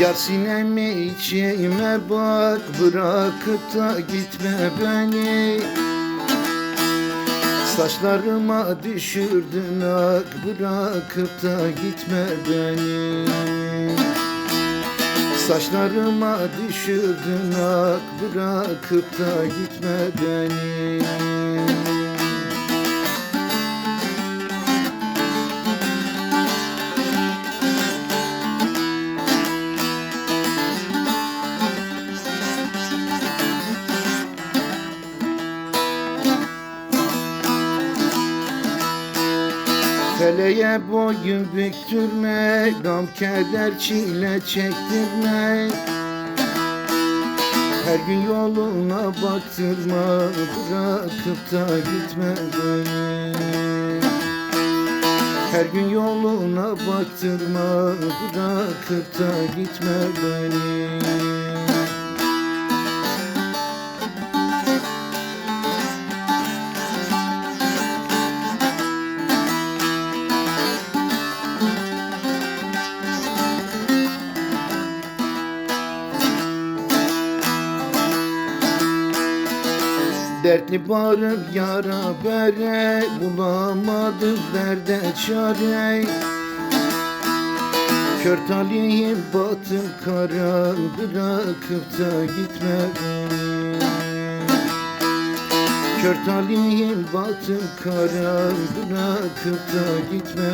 Yar sineme içime bak Bırakıp da gitme beni. Saçlarıma düşürdün ak Bırakıp da gitme beni. Saçlarıma düşürdün ak Bırakıp da gitme beni Feleğe boyun büktürme Gam keder çile çektirme. Her gün yoluna baktırma Bırakıp da gitme beni. Her gün yoluna baktırma Bırakıp da gitme beni Dertli bağırıp yara bere Bulamadım derde çare. Kör talihim batım kara Bırakıp da gitme. Kör talihim batım kara Bırakıp da gitme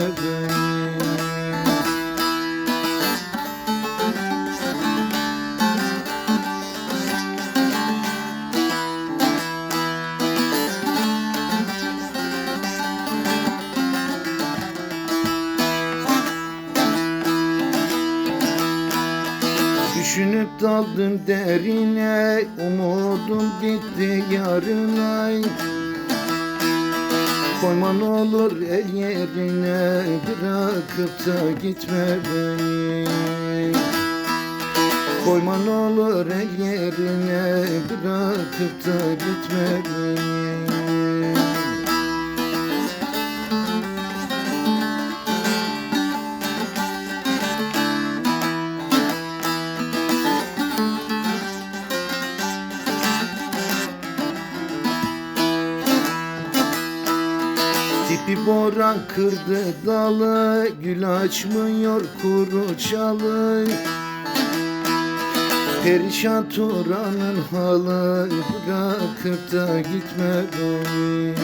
Düşünüp daldım derine Umudum bitti yarına. Koyman olur el yerine Bırakıp da gitme beni. Koyman olur el yerine Bırakıp da gitme beni Tipi boran kırdı dalı Gül açmıyor kuru çalı. Perişan Turan'ın halı Bırakıp da gitme beni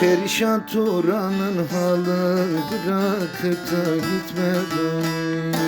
Perişan Turan'ın halı Bırakıp da gitme beni